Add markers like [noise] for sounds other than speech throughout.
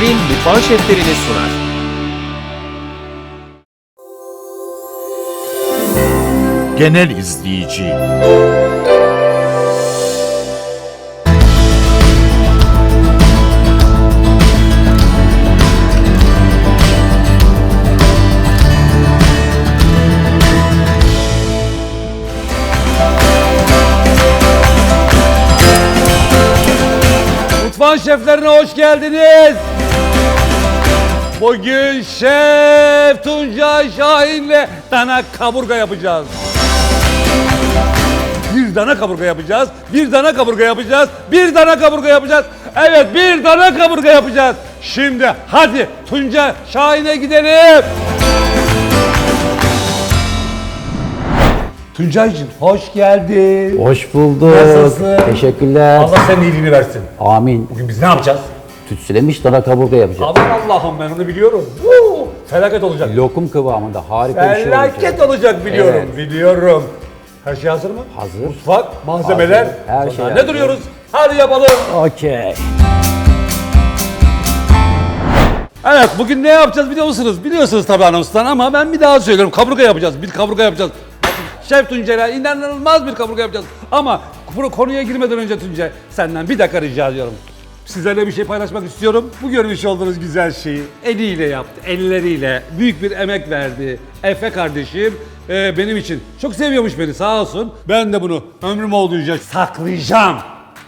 Grill Mutfağın Şeflerini sunar. Genel izleyici. Mutfağın şeflerine hoş geldiniz. Bugün Şef Tuncay Şahin'le dana kaburga yapacağız. Bir dana kaburga yapacağız, bir dana kaburga yapacağız, bir dana kaburga yapacağız. Evet, bir dana kaburga yapacağız. Şimdi hadi Tuncay Şahin'e gidelim. Tuncay'cığım hoş geldin. Hoş bulduk. Nasılsın? Teşekkürler. Allah senin iyiliğini versin. Amin. Bugün biz ne yapacağız? Tütsülemiş dana kaburga yapacağız. Aman Allah'ım ben onu biliyorum. Woo! Felaket olacak. Lokum kıvamında harika bir şey olacak. Felaket olacak biliyorum. Biliyorum. Her şey hazır mı? Hazır. Mutfak, malzemeler. Hazır. Her O şey zaman hazır. Ne duruyoruz? Hadi yapalım. Okey. Evet bugün ne yapacağız biliyor musunuz? Biliyorsunuz tabii anonstan ama ben bir daha söylüyorum. Kaburga yapacağız. Bir kaburga yapacağız. Şef Tuncay'la inanılmaz bir kaburga yapacağız. Ama konuya girmeden önce Tuncay senden bir dakika rica ediyorum. Sizlerle bir şey paylaşmak istiyorum. Bu görmüş olduğunuz güzel şeyi eliyle yaptı, elleriyle. Büyük bir emek verdi. Efe kardeşim e, benim için. Çok seviyormuş beni sağ olsun. Ben de bunu ömrüm olduğunca saklayacağım.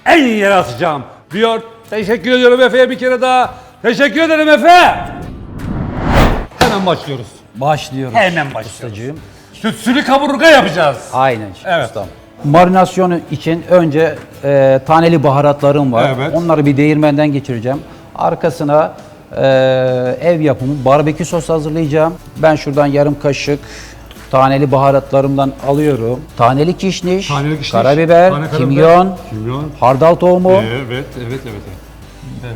En yere asacağım. Diyor. Teşekkür ediyorum Efe'ye bir kere daha. Teşekkür ederim Efe. Hemen başlıyoruz. Başlıyoruz. Hemen başlıyoruz. Ustacığım. Sütsülü kaburga yapacağız. Aynen Evet. ustam. Marinasyonu için önce e, taneli baharatlarım var. Evet. Onları bir değirmenden geçireceğim. Arkasına e, ev yapımı barbekü sos hazırlayacağım. Ben şuradan yarım kaşık taneli baharatlarımdan alıyorum. Taneli kişniş, Taneli kişniş, karabiber, tane karabiber, kimyon, kimyon. hardal tohumu. Evet, evet, evet.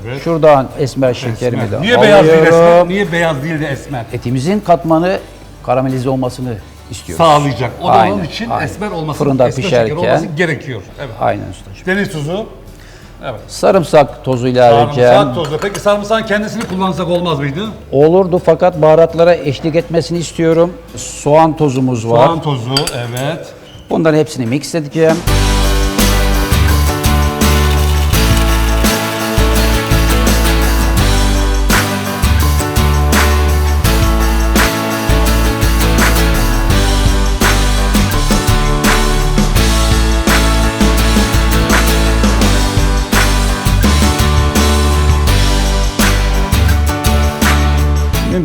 Evet. Şuradan esmer şekerimi de Niye beyaz değil esmer? alıyorum. Niye beyaz değil de esmer? Etimizin katmanı karamelize olmasını istiyoruz. Sağlayacak. O da Aynen, onun için aynen. esmer olması, Fırında esmer pişerken. olması gerekiyor. Evet. Aynen ustacığım. Deniz tuzu. Evet. Sarımsak tozu ilave edeceğim. Sarımsak tozu. Peki sarımsağın kendisini kullansak olmaz mıydı? Olurdu fakat baharatlara eşlik etmesini istiyorum. Soğan tozumuz var. Soğan tozu. Evet. Bunların hepsini mix edeceğim.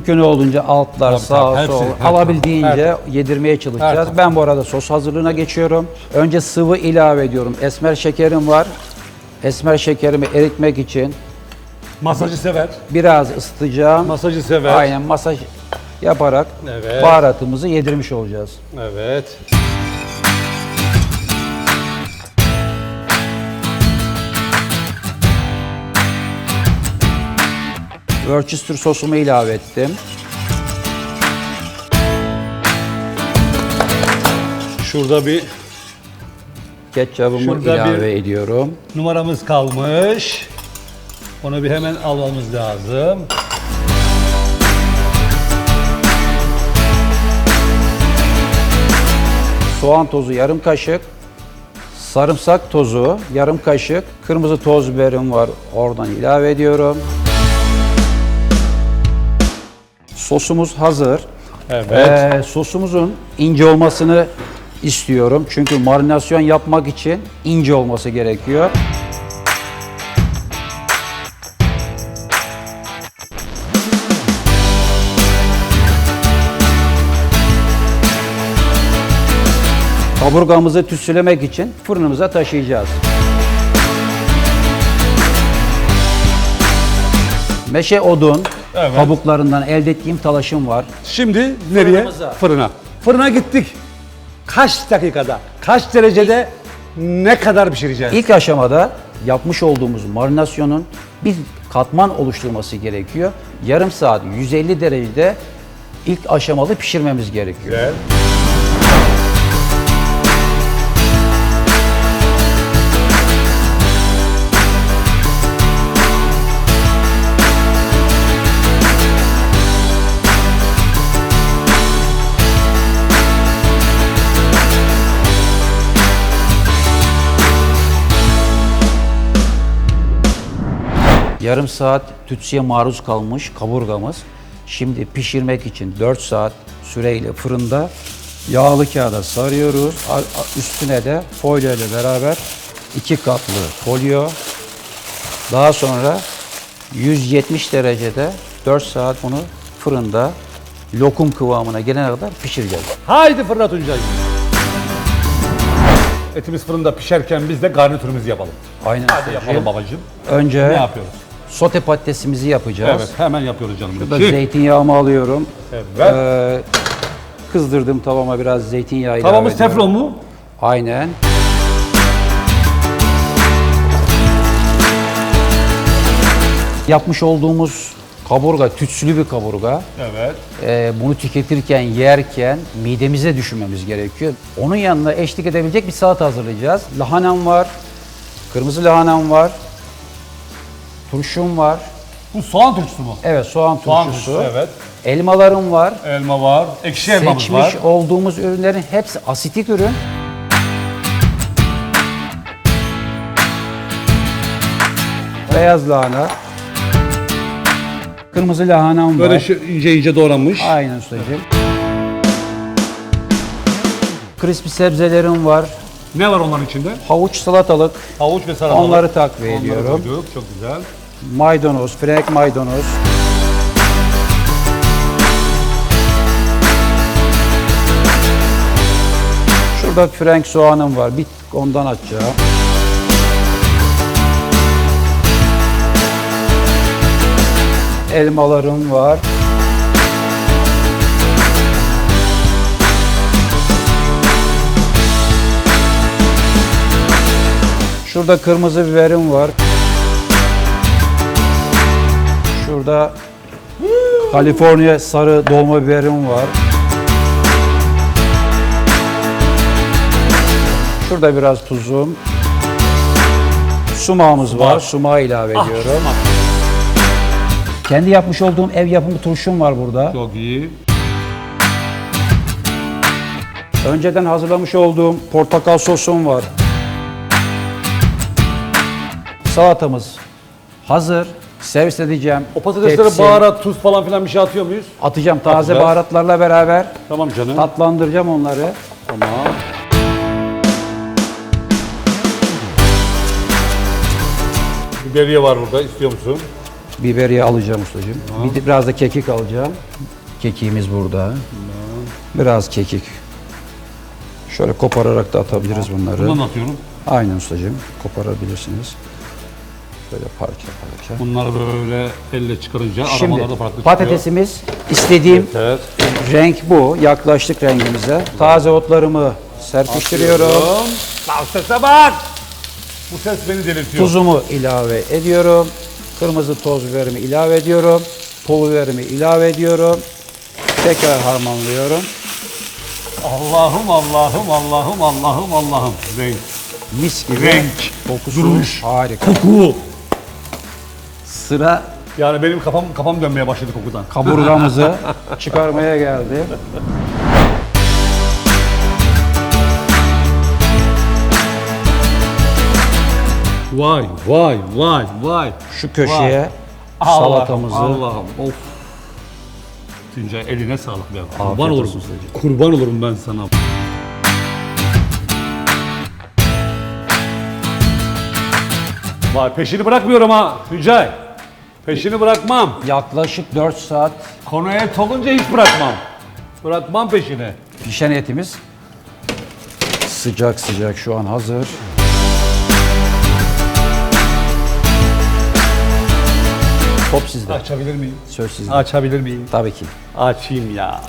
Mümkün olduğunca altlar, Tabii, sağ, tabii. Hepsi, sol her alabildiğince yedirmeye çalışacağız. Ben bu arada sos hazırlığına geçiyorum. Önce sıvı ilave ediyorum. Esmer şekerim var. Esmer şekerimi eritmek için Masajı sever. biraz ısıtacağım. Masajı sever. Aynen masaj yaparak Evet. baharatımızı yedirmiş olacağız. Evet. Worcester sosumu ilave ettim. Şurada bir Ketçabımı Şurada ilave bir- ediyorum. numaramız kalmış. Onu bir hemen almamız lazım. Soğan tozu yarım kaşık. Sarımsak tozu yarım kaşık. Kırmızı toz biberim var. Oradan ilave ediyorum. Sosumuz hazır. Evet. Ee, sosumuzun ince olmasını istiyorum. Çünkü marinasyon yapmak için ince olması gerekiyor. Kaburgamızı tütsülemek için fırınımıza taşıyacağız. Meşe odun Evet. kabuklarından elde ettiğim talaşım var. Şimdi nereye? Fırınımıza. Fırına. Fırına gittik. Kaç dakikada, kaç derecede ne kadar pişireceğiz? İlk aşamada yapmış olduğumuz marinasyonun bir katman oluşturması gerekiyor. Yarım saat 150 derecede ilk aşamalı pişirmemiz gerekiyor. Güzel. Yarım saat tütsüye maruz kalmış kaburgamız. Şimdi pişirmek için 4 saat süreyle fırında yağlı kağıda sarıyoruz. Üstüne de folyo ile beraber iki katlı folyo. Daha sonra 170 derecede 4 saat bunu fırında lokum kıvamına gelene kadar pişireceğiz. Haydi fırla Tuncay. Etimiz fırında pişerken biz de garnitürümüzü yapalım. Aynen. Hadi yapalım babacığım. Önce Ne yapıyoruz? Sote patatesimizi yapacağız. Evet hemen yapıyoruz canım. Burada Şimdi, zeytinyağımı alıyorum. Evet. Ee, kızdırdığım tavama biraz zeytinyağı ilave Tavamız ediyorum. teflon mu? Aynen. Yapmış olduğumuz kaburga tütsülü bir kaburga. Evet. Ee, bunu tüketirken, yerken midemize düşünmemiz gerekiyor. Onun yanına eşlik edebilecek bir salata hazırlayacağız. Lahanam var, kırmızı lahanam var, turşum var. Bu soğan turşusu mu? Evet, soğan Soğan turşusu. turşusu evet. Elmalarım var. Elma var. Ekşi elmamız Seçmiş var. olduğumuz ürünlerin hepsi asitik ürün. Beyaz lahana. Kırmızı lahanam Böyle var. şu ince ince doğranmış. Aynen ustacığım. Crispy sebzelerim var. Ne var onların içinde? Havuç salatalık. Havuç ve salatalık. Onları takviye Onları ediyorum. koyduk. Çok güzel. Maydanoz, frenk maydanoz. Şurada frenk soğanım var. Bir ondan atacağım. Elmalarım var. Şurada kırmızı biberim var. Şurada Kaliforniya sarı dolma biberim var. Şurada biraz tuzum. Sumağımız var. Sumağı ilave ediyorum. Kendi yapmış olduğum ev yapımı turşum var burada. Çok iyi. Önceden hazırlamış olduğum portakal sosum var. Salatamız hazır. Servis edeceğim. O patateslere Tepsi. baharat, tuz falan filan bir şey atıyor muyuz? atacağım taze Atacağız. baharatlarla beraber. Tamam canım. Tatlandıracağım onları. Tamam. Biberiye var burada. İstiyor musun? Biberiye alacağım ustacığım. Bir de biraz da kekik alacağım. Kekiğimiz burada. Biraz kekik. Şöyle kopararak da atabiliriz bunları. Bundan atıyorum. Aynen ustacığım. Koparabilirsiniz. Böyle parça parça. Bunları böyle elle çıkarınca Şimdi aromalar da farklı patatesimiz istediğim. Evet. renk bu. Yaklaştık rengimize. Taze otlarımı serpiştiriyorum. Bak sese bak! Bu ses beni delirtiyor. Tuzumu ilave ediyorum. Kırmızı toz biberimi ilave ediyorum. Pul biberimi ilave ediyorum. Tekrar harmanlıyorum. Allah'ım Allah'ım Allah'ım Allah'ım Allah'ım. Renk. Mis gibi. Renk, Kokusu duruş. harika. Koku. Sıra Yani benim kafam kafam dönmeye başladı kokudan. kaburgamızı [laughs] çıkarmaya geldi. Vay vay vay vay. Şu köşeye Allah'ım, salatamızı Allah'ım of. Tuncay eline sağlık be. Kurban olurum. Kurban olurum ben sana. Vay peşini bırakmıyorum ha Tuncay. Peşini bırakmam. yaklaşık 4 saat Konu et olunca hiç bırakmam. Bırakmam peşini. pişen etimiz sıcak sıcak şu an hazır. Top sizde. Açabilir miyim? Söz sizde. Açabilir miyim? Tabii ki. Açayım ya.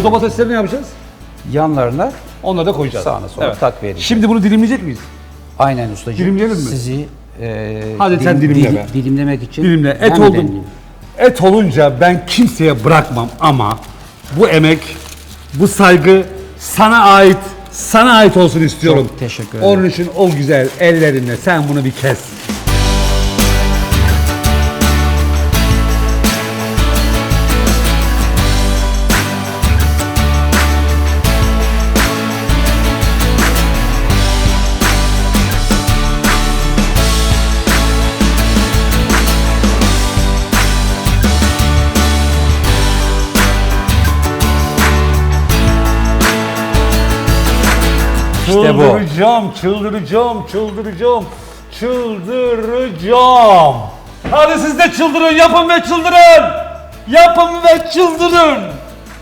O domatesleri ne yapacağız? Yanlarına Onları da koyacağız. Sağına sola takviye edeceğiz. Şimdi bunu dilimleyecek miyiz? aynen ustacığım. Dilimleyelim mi? Sizi e, Hadi sen dilimle be. dilimlemek için Dilimle. Et hemen oldum. Et olunca ben kimseye bırakmam ama bu emek, bu saygı sana ait, sana ait olsun istiyorum. Çok teşekkür ederim. Onun için o güzel ellerinle sen bunu bir kes. İşte bu. Çıldıracağım, çıldıracağım, çıldıracağım, çıldıracağım. Hadi siz de çıldırın, yapın ve çıldırın. Yapın ve çıldırın.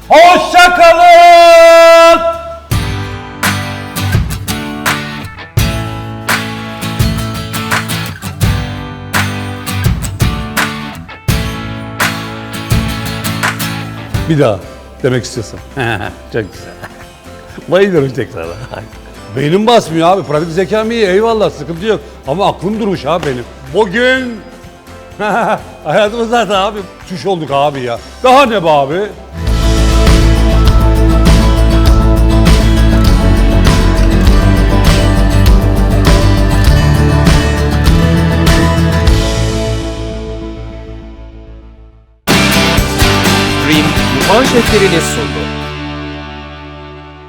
Hoşça kalın. Bir daha demek istiyorsan. [laughs] Çok güzel. Bayılıyorum tekrar. [laughs] Beynim basmıyor abi. Pratik zekam iyi. Eyvallah sıkıntı yok. Ama aklım durmuş abi benim. Bugün [laughs] hayatımız zaten abi çüş olduk abi ya. Daha ne be abi? Dream, Mutfağın şeflerini sundu.